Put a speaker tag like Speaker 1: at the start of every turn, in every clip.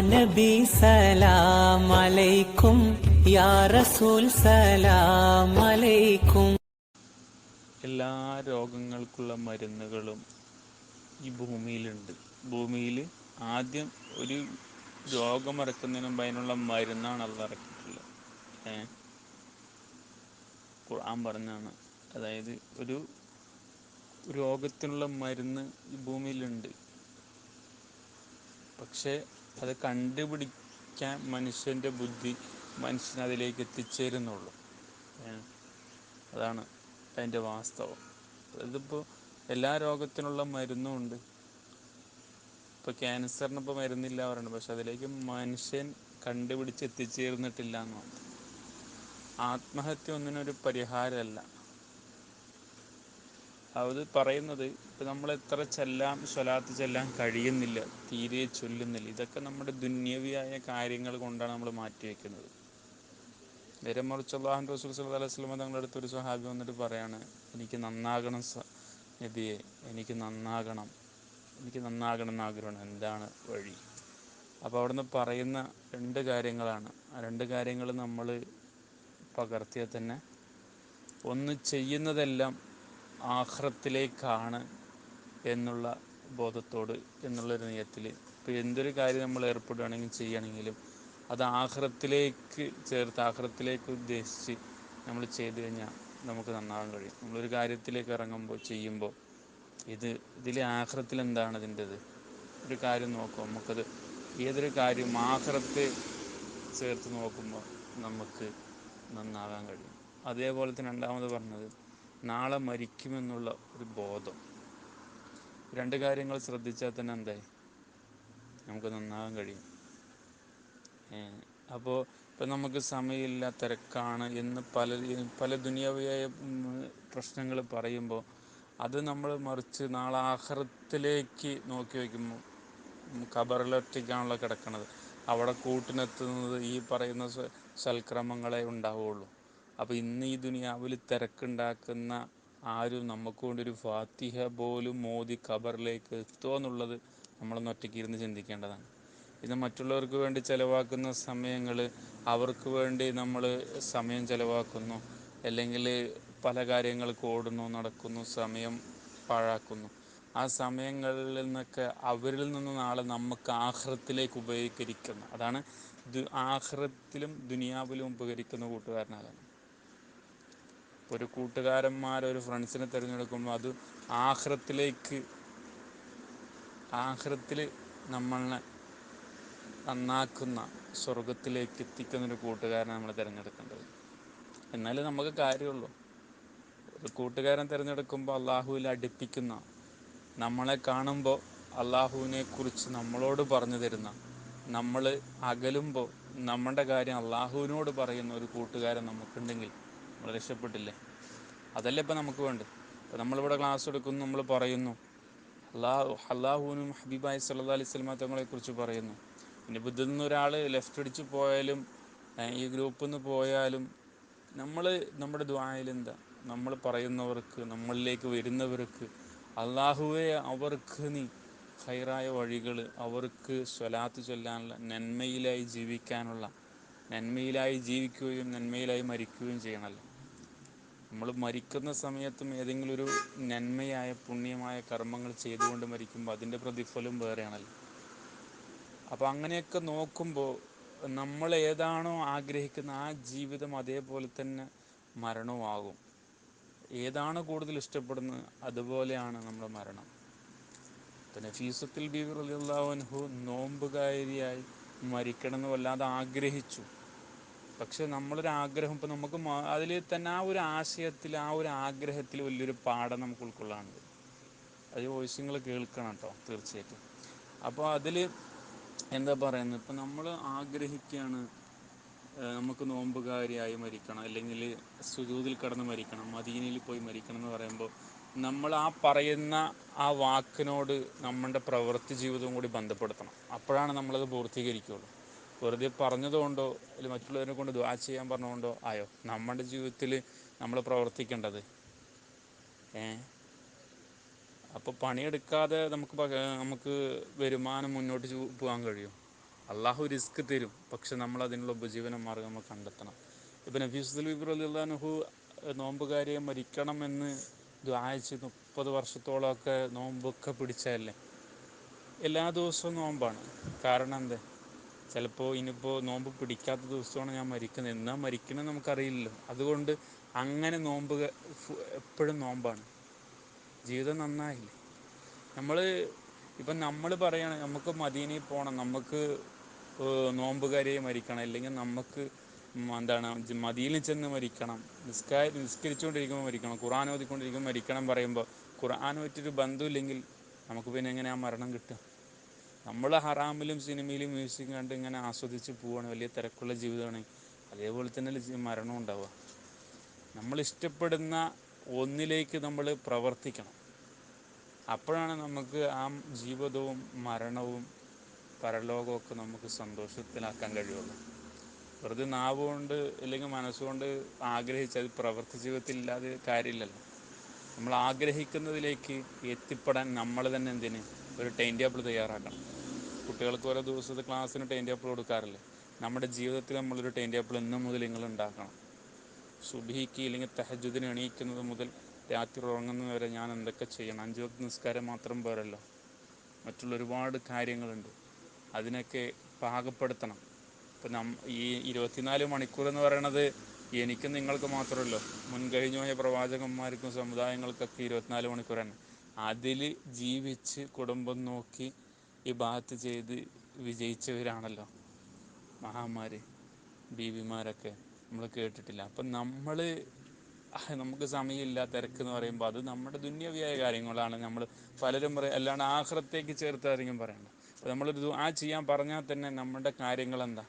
Speaker 1: നബി സലാം അലൈക്കും യാ റസൂൽ സലാം അലൈക്കും
Speaker 2: എല്ലാ രോഗങ്ങൾക്കുള്ള മരുന്നുകളും ഈ ഭൂമിയിലുണ്ട്. ഭൂമിയിൽ ആദ്യം ഒരു രോഗം ഇറക്കുന്നതിന് അതിനുള്ള മരുന്നാണ് അത് ഇറക്കിയിട്ടുള്ളത്. ഏ? ഖുർആൻ പറഞ്ഞാണ് അതായത് ഒരു രോഗത്തിനുള്ള മരുന്ന് ഈ ഭൂമിയിലുണ്ട്. പക്ഷേ അത് കണ്ടുപിടിക്കാൻ മനുഷ്യന്റെ ബുദ്ധി മനുഷ്യൻ അതിലേക്ക് എത്തിച്ചേരുന്നുള്ളൂ അതാണ് അതിന്റെ വാസ്തവം. ഇതിപ്പോൾ എല്ലാ രോഗത്തിനുള്ള മരുന്നും ഉണ്ട് ഇപ്പോൾ ക്യാൻസറിന് ഇപ്പോൾ മരുന്നില്ല പറയുന്നത് പക്ഷെ അതിലേക്ക് മനുഷ്യൻ കണ്ടുപിടിച്ച് എത്തിച്ചേർന്നിട്ടില്ല എന്ന് ആത്മഹത്യ ഒന്നിനൊരു പരിഹാരമല്ല. അത് പറയുന്നത് ഇപ്പം നമ്മൾ എത്ര ചെല്ലാം സ്വലാത്ത് ചെല്ലാൻ കഴിയുന്നില്ല തീരെ ചൊല്ലുന്നില്ല. ഇതൊക്കെ നമ്മുടെ ദുന്യവിയായ കാര്യങ്ങൾ കൊണ്ടാണ് നമ്മൾ മാറ്റിവെക്കുന്നത് നേരെ മറിച്ച് അള്ളാഹു റസൂൽ സല്ലാ അലൈഹി വസല്ലം തങ്ങളുടെ അടുത്ത് ഒരു സ്വഹാബി വന്നിട്ട് പറയാണ് എനിക്ക് നന്നാകണം നബിയെ എനിക്ക് നന്നാകണം. എനിക്ക് നന്നാകണം എന്ന് ആഗ്രഹമാണ്. എന്താണ് വഴി? അപ്പോൾ അവിടുന്ന് പറയുന്ന രണ്ട് കാര്യങ്ങളാണ്. ആ രണ്ട് കാര്യങ്ങൾ നമ്മൾ പകർത്തിയാൽ തന്നെ ഒന്ന് ചെയ്യുന്നതെല്ലാം ആഹ്റത്തിലേക്കാണ് എന്നുള്ള ബോധത്തോട് എന്നുള്ളൊരു നിയത്തിൽ ഇപ്പോൾ എന്തൊരു കാര്യം നമ്മൾ ഏർപ്പെടുകയാണെങ്കിലും ചെയ്യുകയാണെങ്കിലും അത് ആഹ്റത്തിലേക്ക് ചേർത്ത് ആഹ്റത്തിലേക്ക് ഉദ്ദേശിച്ച് നമ്മൾ ചെയ്തു കഴിഞ്ഞാൽ നമുക്ക് നന്നാവാൻ കഴിയും. നമ്മളൊരു കാര്യത്തിലേക്ക് ഇറങ്ങുമ്പോൾ ചെയ്യുമ്പോൾ ഇത് ഇതിലെ ആഹ്റത്തിൽ എന്താണ് ഇതിന്റെത് ഒരു കാര്യം നോക്കും. നമുക്കത് ഏതൊരു കാര്യം ആഹ്റത്തെ ചേർത്ത് നോക്കുമ്പോൾ നമുക്ക് നന്നാവാൻ കഴിയും. അതേപോലെ തന്നെ രണ്ടാമത് പറഞ്ഞത് നാളെ മരിക്കുമെന്നുള്ള ഒരു ബോധം. രണ്ട് കാര്യങ്ങൾ ശ്രദ്ധിച്ചാൽ തന്നെ എന്തായി നമുക്ക് നന്നാകാൻ കഴിയും. അപ്പോൾ ഇപ്പം നമുക്ക് സമയമില്ല തിരക്കാണ് എന്ന് പല പല ദുനിയാവിയായ പ്രശ്നങ്ങൾ പറയുമ്പോൾ അത് നമ്മൾ മറിച്ച് നാളെ ആഹ്റത്തിലേക്ക് നോക്കി വയ്ക്കുമ്പോൾ കബറിലൊറ്റയ്ക്കാണല്ലോ കിടക്കണത്. അവിടെ കൂട്ടിനെത്തുന്നത് ഈ പറയുന്ന സൽക്രമങ്ങളെ ഉണ്ടാവുകയുള്ളൂ. അപ്പോൾ ഇന്ന് ഈ ദുനിയാവിൽ തിരക്കുണ്ടാക്കുന്ന ആരും നമുക്ക് വേണ്ടി ഒരു ഫാത്തിഹ പോലും മോദി ഖബറിലേക്ക് എത്തുമോ എന്നുള്ളത് നമ്മളൊന്ന് ഒറ്റയ്ക്ക് ഇരുന്ന് ചിന്തിക്കേണ്ടതാണ്. ഇത് മറ്റുള്ളവർക്ക് വേണ്ടി ചിലവാക്കുന്ന സമയങ്ങൾ അവർക്ക് വേണ്ടി നമ്മൾ സമയം ചിലവാക്കുന്നു. അല്ലെങ്കിൽ പല കാര്യങ്ങൾക്ക് ഓടുന്നു നടക്കുന്നു സമയം പാഴാക്കുന്നു. ആ സമയങ്ങളിൽ നിന്നൊക്കെ അവരിൽ നിന്ന് നാളെ നമുക്ക് ആഹ്റത്തിലേക്ക് ഉപകരിക്കുന്ന അതാണ് ദു ആഹ്റത്തിലും ദുനിയാവിലും ഉപകരിക്കുന്ന കൂട്ടുകാരനാകാൻ. ഒരു കൂട്ടുകാരന്മാർ ഒരു ഫ്രണ്ട്സിനെ തിരഞ്ഞെടുക്കുമ്പോൾ അത് ആഹ്രത്തിലേക്ക് ആഹ്രത്തിൽ നമ്മളെ നന്നാക്കുന്ന സ്വർഗത്തിലേക്ക് എത്തിക്കുന്ന ഒരു കൂട്ടുകാരനെ നമ്മൾ തിരഞ്ഞെടുക്കേണ്ടത്. എന്നാലേ നമുക്ക് കാര്യമുള്ളൂ. ഒരു കൂട്ടുകാരൻ തിരഞ്ഞെടുക്കുമ്പോൾ അള്ളാഹുവിൽ അടുപ്പിക്കുന്ന നമ്മളെ കാണുമ്പോൾ അള്ളാഹുവിനെ കുറിച്ച് നമ്മളോട് പറഞ്ഞു തരുന്ന നമ്മൾ അകലുമ്പോൾ നമ്മുടെ കാര്യം അള്ളാഹുവിനോട് പറയുന്ന ഒരു കൂട്ടുകാരൻ നമുക്കുണ്ടെങ്കിൽ നമ്മൾ രക്ഷപ്പെട്ടില്ലേ? അതല്ലേ ഇപ്പം നമുക്ക് വേണ്ടത്? ഇപ്പം നമ്മളിവിടെ ക്ലാസ് എടുക്കുന്നു നമ്മൾ പറയുന്നു. അള്ളാഹു അള്ളാഹുവിനും ഹബീബായി സല്ലാ അലൈഹി സ്വലമ തങ്ങളെ കുറിച്ച് പറയുന്നു. പിന്നെ ബുദ്ധിൽ നിന്ന് ഒരാൾ ലെഫ്റ്റ് അടിച്ച് പോയാലും ഈ ഗ്രൂപ്പിൽ നിന്ന് പോയാലും നമ്മൾ നമ്മുടെ ദ്വായിൽ എന്താ? നമ്മൾ പറയുന്നവർക്ക് നമ്മളിലേക്ക് വരുന്നവർക്ക് അള്ളാഹുവെ അവർക്ക് നീ ഹൈറായ വഴികൾ അവർക്ക് സ്വലാത്ത് ചൊല്ലാനുള്ള നന്മയിലായി ജീവിക്കാനുള്ള നന്മയിലായി ജീവിക്കുകയും നന്മയിലായി മരിക്കുകയും ചെയ്യണമല്ലോ. നമ്മൾ മരിക്കുന്ന സമയത്തും ഏതെങ്കിലും ഒരു നന്മയായ പുണ്യമായ കർമ്മങ്ങൾ ചെയ്തുകൊണ്ട് മരിക്കുമ്പോൾ അതിന്റെ പ്രതിഫലം വേറെയാണല്ലോ. അപ്പോൾ അങ്ങനെയൊക്കെ നോക്കുമ്പോൾ നമ്മൾ ഏതാണോ ആഗ്രഹിക്കുന്ന ആ ജീവിതം അതേപോലെ തന്നെ മരണവുമാകും. ഏതാണ് കൂടുതൽ ഇഷ്ടപ്പെടുന്നത്? അതുപോലെയാണ് നമ്മുടെ മരണം. പിന്നെ ഫീസത്തിൽ ബീവർ റളിയല്ലാഹു നോമ്പുകാരിയായി മരിക്കണം എന്ന് വല്ലാതെ ആഗ്രഹിച്ചു. പക്ഷെ നമ്മളൊരു ആഗ്രഹം ഇപ്പം നമുക്ക് അതിൽ തന്നെ ആ ഒരു ആശയത്തിൽ ആ ഒരു ആഗ്രഹത്തിൽ വലിയൊരു പാഠം നമുക്ക് ഉൾക്കൊള്ളാനുണ്ട്. അത് വോയിസ് നിങ്ങൾ കേൾക്കണം കേട്ടോ തീർച്ചയായിട്ടും. അപ്പോൾ അതിൽ എന്താ പറയുന്നത്? ഇപ്പം നമ്മൾ ആഗ്രഹിക്കുകയാണ് നമുക്ക് നോമ്പുകാരിയായി മരിക്കണം അല്ലെങ്കിൽ സുജൂതിൽ കടന്ന് മരിക്കണം മദീനയിൽ പോയി മരിക്കണം എന്ന് പറയുമ്പോൾ നമ്മൾ ആ പറയുന്ന ആ വാക്കിനോട് നമ്മളുടെ പ്രവൃത്തി ജീവിതവും കൂടി ബന്ധപ്പെടുത്തണം. അപ്പോഴാണ് നമ്മളത് പൂർത്തീകരിക്കുകയുള്ളൂ. വെറുതെ പറഞ്ഞതുകൊണ്ടോ അല്ലെങ്കിൽ മറ്റുള്ളവരെ കൊണ്ട് ദ്വാ ചെയ്യാൻ പറഞ്ഞുകൊണ്ടോ ആയോ? നമ്മുടെ ജീവിതത്തിൽ നമ്മൾ പ്രവർത്തിക്കേണ്ടത്. ഏ? അപ്പോൾ പണിയെടുക്കാതെ നമുക്ക് നമുക്ക് വരുമാനം മുന്നോട്ട് പോകാൻ കഴിയും. അള്ളാഹു റിസ്ക് തരും. പക്ഷെ നമ്മൾ അതിനുള്ള ഉപജീവന മാർഗം നമ്മൾ കണ്ടെത്തണം. ഇപ്പം നഫീസുൽ വിബ്ർ അള്ളാഹു നോമ്പുകാരിയെ മരിക്കണമെന്ന് ദ്വാ ചെയ്ത് മുപ്പത് വർഷത്തോളമൊക്കെ നോമ്പൊക്കെ പിടിച്ചതല്ലേ? എല്ലാ ദിവസവും നോമ്പാണ്. കാരണം എന്താ? ചിലപ്പോൾ ഇനിയിപ്പോൾ നോമ്പ് പിടിക്കാത്ത ദിവസമാണ് ഞാൻ മരിക്കുന്നത്. എന്നാ മരിക്കണമെന്ന് നമുക്കറിയില്ലല്ലോ. അതുകൊണ്ട് അങ്ങനെ നോമ്പ് എപ്പോഴും നോമ്പാണ്. ജീവിതം നന്നായില്ലേ? നമ്മൾ ഇപ്പം നമ്മൾ പറയണ നമുക്ക് മദീനയിൽ പോകണം നമുക്ക് നോമ്പുകാരിയെ മരിക്കണം അല്ലെങ്കിൽ നമുക്ക് എന്താണ് മദീനയിൽ ചെന്ന് മരിക്കണം നിസ്കാ നിസ്കരിച്ചുകൊണ്ടിരിക്കുമ്പോൾ മരിക്കണം ഖുർആൻ ഓതിക്കൊണ്ടിരിക്കുമ്പോൾ മരിക്കണം പറയുമ്പോൾ ഖുർആനുമായിട്ടൊരു ബന്ധമില്ലെങ്കിൽ നമുക്ക് പിന്നെ എങ്ങനെയാണ് മരണം കിട്ടുക? നമ്മൾ ഹറാമിലും സിനിമയിലും മ്യൂസിക് കണ്ട് ഇങ്ങനെ ആസ്വദിച്ച് പോവുകയാണ് വലിയ തിരക്കുള്ള ജീവിതമാണ്. അതേപോലെ തന്നെ മരണം ഉണ്ടാവുക. നമ്മൾ ഇഷ്ടപ്പെടുന്ന ഒന്നിലേക്ക് നമ്മൾ പ്രവർത്തിക്കണം. അപ്പോഴാണ് നമുക്ക് ആ ജീവിതവും മരണവും പരലോകമൊക്കെ നമുക്ക് സന്തോഷത്തിലാക്കാൻ കഴിയുള്ളൂ. വെറുതെ നാവുകൊണ്ട് അല്ലെങ്കിൽ മനസ്സുകൊണ്ട് ആഗ്രഹിച്ച് അത് പ്രവൃത്തി ജീവിതത്തിൽ ഇല്ലാതെ കാര്യമില്ലല്ലോ. നമ്മൾ ആഗ്രഹിക്കുന്നതിലേക്ക് എത്തിപ്പെടാൻ നമ്മൾ തന്നെ എന്തിന്? ഒരു ടൈം ടേബിൾ തയ്യാറാക്കണം. കുട്ടികൾക്ക് ഓരോ ദിവസത്തെ ക്ലാസ്സിന് ടൈം ടേബിൾ കൊടുക്കാറില്ലേ? നമ്മുടെ ജീവിതത്തിൽ നമ്മളൊരു ടൈം ടേബിൾ ഇന്ന് മുതൽ നിങ്ങൾ ഉണ്ടാക്കണം സുബിക്ക് ഇല്ലെങ്കിൽ തഹജുദിന് എണീക്കുന്നത് മുതൽ രാത്രി ഉറങ്ങുന്നത് വരെ ഞാൻ എന്തൊക്കെ ചെയ്യണം? അഞ്ചു വക്ത നിസ്കാരം മാത്രം പോരല്ലോ? മറ്റുള്ള ഒരുപാട് കാര്യങ്ങളുണ്ട്. അതിനൊക്കെ പാകപ്പെടുത്തണം. ഇപ്പം നം ഈ ഇരുപത്തിനാല് മണിക്കൂർ എന്ന് പറയണത് എനിക്കും നിങ്ങൾക്ക് മാത്രമല്ലോ. മുൻകഴിഞ്ഞു പോയ പ്രവാചകന്മാർക്കും സമുദായങ്ങൾക്കൊക്കെ ഇരുപത്തിനാല് മണിക്കൂർ തന്നെ അതിൽ ജീവിച്ച് കുടുംബം നോക്കി ഈ ബാത്ത് ചെയ്ത് വിജയിച്ചവരാണല്ലോ. മഹാമാര് ബീവിമാരൊക്കെ നമ്മൾ കേട്ടിട്ടില്ല. അപ്പം നമ്മൾ നമുക്ക് സമയമില്ല തിരക്ക് എന്ന് പറയുമ്പോൾ അത് നമ്മുടെ ദുന്യവിയായ കാര്യങ്ങളാണ് നമ്മൾ പലരും പറയും അല്ലാണ്ട് ആഹ്റത്തേക്ക് ചേർത്തായിരിക്കും പറയണ്ട. അപ്പോൾ നമ്മളൊരു ആ ചെയ്യാൻ പറഞ്ഞാൽ തന്നെ നമ്മുടെ കാര്യങ്ങൾ എന്താ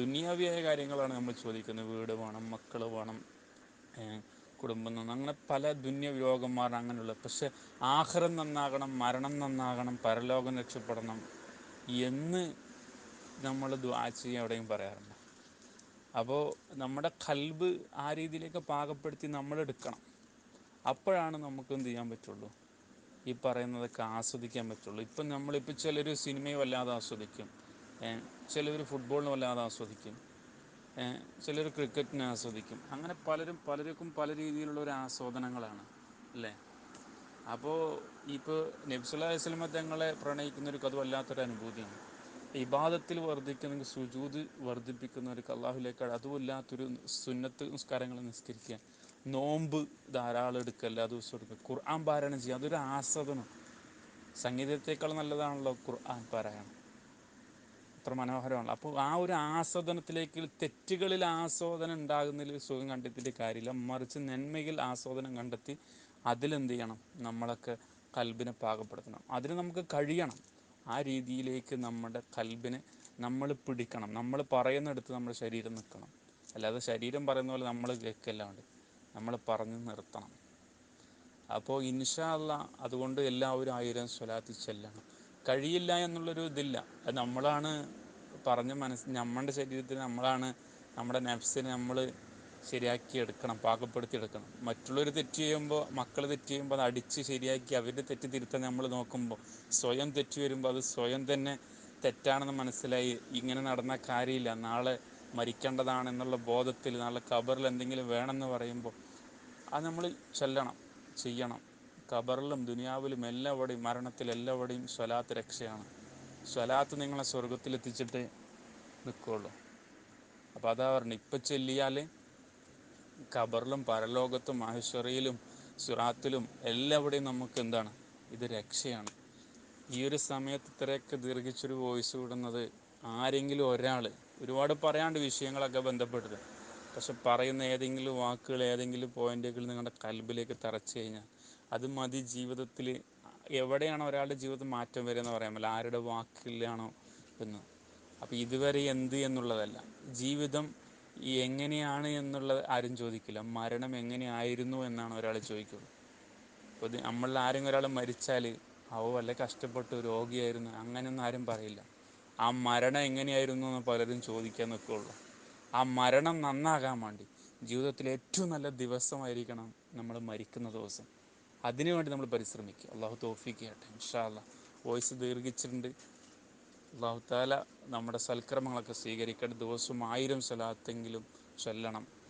Speaker 2: ദുനിയാവിയായ കാര്യങ്ങളാണ് നമ്മൾ ചോദിക്കുന്നത്. വീട് വേണം മക്കൾ വേണം കുടുംബം നന്ന അങ്ങനെ പല ദുന്യ രോഗന്മാർ അങ്ങനെയുള്ള പക്ഷെ ആഹ്റം നന്നാകണം മരണം നന്നാകണം പരലോകം രക്ഷപ്പെടണം എന്ന് നമ്മൾ ദ്വാ എവിടെയും പറയാറുണ്ട് അപ്പോൾ നമ്മുടെ കൽബ് ആ രീതിയിലേക്ക് പാകപ്പെടുത്തി നമ്മൾ എടുക്കണം. അപ്പോഴാണ് നമുക്ക് എന്ത് ചെയ്യാൻ പറ്റുള്ളൂ? ഈ പറയുന്നതൊക്കെ ആസ്വദിക്കാൻ പറ്റുള്ളൂ. ഇപ്പം നമ്മളിപ്പോൾ ചിലർ സിനിമയെ വല്ലാതെ ആസ്വദിക്കും. ചിലർ ഫുട്ബോളിനെ വല്ലാതെ ആസ്വദിക്കും. ചിലർ ക്രിക്കറ്റിനെ ആസ്വദിക്കും. അങ്ങനെ പലരും പലർക്കും പല രീതിയിലുള്ള ഒരു ആസ്വാദനങ്ങളാണ് അല്ലേ? അപ്പോൾ ഇപ്പോൾ നബ്സുല്ലാ വസ്ലമ തങ്ങളെ പ്രണയിക്കുന്ന ഒരു കഥ വല്ലാത്തൊരു അനുഭൂതിയാണ്. ഇബാദത്തിൽ വർദ്ധിക്കുന്ന സുജൂത് ഒരു അള്ളാഹുലേക്ക് അതുമില്ലാത്തൊരു സുന്നത്ത് നിസ്കാരങ്ങൾ നിസ്കരിക്കുക. നോമ്പ് ധാരാളം എടുക്കുക എല്ലാ ദിവസവും എടുക്കുക. ഖുർആൻ പാരായണം ചെയ്യുക. അതൊരു ആസ്വാദനം. സംഗീതത്തേക്കാൾ നല്ലതാണല്ലോ ഖുർആൻ പാരായണം. അത്ര മനോഹരമാണ്. അപ്പോൾ ആ ഒരു ആസ്വാദനത്തിലേക്ക് തെറ്റുകളിൽ ആസ്വാദനം ഉണ്ടാകുന്നതിൽ സുഖം കണ്ടെത്തിയിട്ട് കാര്യമില്ല. മറിച്ച് നന്മയിൽ ആസ്വാദനം കണ്ടെത്തി അതിലെന്ത് ചെയ്യണം? നമ്മളൊക്കെ കൽബിനെ പാകപ്പെടുത്തണം. അതിന് നമുക്ക് കഴിയണം. ആ രീതിയിലേക്ക് നമ്മുടെ കൽബിനെ നമ്മൾ പിടിക്കണം. നമ്മൾ പറയുന്നിടത്ത് നമ്മുടെ ശരീരം നിൽക്കണം. അല്ലാതെ ശരീരം പറയുന്ന പോലെ നമ്മൾ കേൾക്കല്ലാണ്ട് നമ്മൾ പറഞ്ഞ് നിർത്തണം. അപ്പോൾ ഇൻഷാ അല്ല അതുകൊണ്ട് എല്ലാവരും ആയിരം സ്വലാത്തി ചെല്ലണം. കഴിയില്ല എന്നുള്ളൊരു ഇതില്ല. അത് നമ്മളാണ് പറഞ്ഞ മനസ്സ് നമ്മുടെ ശരീരത്തിന് നമ്മളാണ് നമ്മുടെ നഫ്സിനെ നമ്മൾ ശരിയാക്കി എടുക്കണം പാകപ്പെടുത്തി എടുക്കണം. മറ്റുള്ളവർ തെറ്റ് ചെയ്യുമ്പോൾ മക്കൾ തെറ്റ് ചെയ്യുമ്പോൾ അത് അടിച്ച് ശരിയാക്കി അവരുടെ തെറ്റ് തിരുത്താൻ നമ്മൾ നോക്കുമ്പോൾ സ്വയം തെറ്റ് വരുമ്പോൾ അത് സ്വയം തന്നെ തെറ്റാണെന്ന് മനസ്സിലായി ഇങ്ങനെ നടന്ന കാര്യമില്ല നാളെ മരിക്കേണ്ടതാണെന്നുള്ള ബോധത്തിൽ നാളെ കബറിൽ എന്തെങ്കിലും വേണമെന്ന് പറയുമ്പോൾ അത് നമ്മൾ ചെല്ലണം ചെയ്യണം. ഖബറിലും ദുനിയാവിലും എല്ലാവടെയും മരണത്തിൽ എല്ലാവടെയും സ്വലാത്ത് രക്ഷയാണ്. സ്വലാത്ത് നിങ്ങളെ സ്വർഗത്തിലെത്തിച്ചിട്ട് നിൽക്കുകയുള്ളൂ അപ്പോൾ അതാ പറഞ്ഞു ഇപ്പം ചെല്ലിയാൽ ഖബറിലും പരലോകത്തും മഹേശ്വറിയിലും സുറാത്തിലും എല്ലാവിടെയും നമുക്ക് എന്താണ്? ഇത് രക്ഷയാണ്. ഈ ഒരു സമയത്ത് ഇത്രയൊക്കെ ദീർഘിച്ചൊരു വോയിസ് വിടുന്നത് ആരെങ്കിലും ഒരാൾ ഒരുപാട് പറയാണ്ട് വിഷയങ്ങളൊക്കെ ബന്ധപ്പെട്ടത് പക്ഷെ പറയുന്ന ഏതെങ്കിലും വാക്കുകൾ ഏതെങ്കിലും പോയിന്റുകൾ നിങ്ങളുടെ കൽബിലേക്ക് തറച്ചു കഴിഞ്ഞാൽ അത് മതി ജീവിതത്തിൽ എവിടെയാണോ ഒരാളുടെ ജീവിതത്തിൽ മാറ്റം വരിക എന്ന് പറയാൻ പറ്റില്ല. ആരുടെ വാക്കിലാണോ എന്ന്. അപ്പോൾ ഇതുവരെ എന്ത് എന്നുള്ളതല്ല. ജീവിതം എങ്ങനെയാണ് എന്നുള്ളത് ആരും ചോദിക്കില്ല. മരണം എങ്ങനെയായിരുന്നു എന്നാണ് ഒരാൾ ചോദിക്കുള്ളൂ അപ്പോൾ നമ്മളിൽ ആരെങ്കിലും ഒരാൾ മരിച്ചാൽ അവ വല്ല കഷ്ടപ്പെട്ട് രോഗിയായിരുന്നു അങ്ങനെയൊന്നും ആരും പറയില്ല. ആ മരണം എങ്ങനെയായിരുന്നു എന്ന് പലരും ചോദിക്കാൻ നിൽക്കുള്ളൂ ആ മരണം നന്നാകാൻ വേണ്ടി ജീവിതത്തിലെ ഏറ്റവും നല്ല ദിവസമായിരിക്കണം നമ്മൾ മരിക്കുന്ന ദിവസം. അതിനുവേണ്ടി നമ്മൾ പരിശ്രമിക്കുക. അള്ളാഹു തോഫിക്ക് ചെയ്യട്ടെ ഇൻഷാല്ല വോയിസ് ദീർഘിച്ചിട്ടുണ്ട്. അള്ളാഹു താല നമ്മുടെ സൽക്കർമ്മങ്ങളൊക്കെ സ്വീകരിക്കേണ്ട ദിവസവും ആയിരം സ്വലാത്തെങ്കിലും ചൊല്ലണം.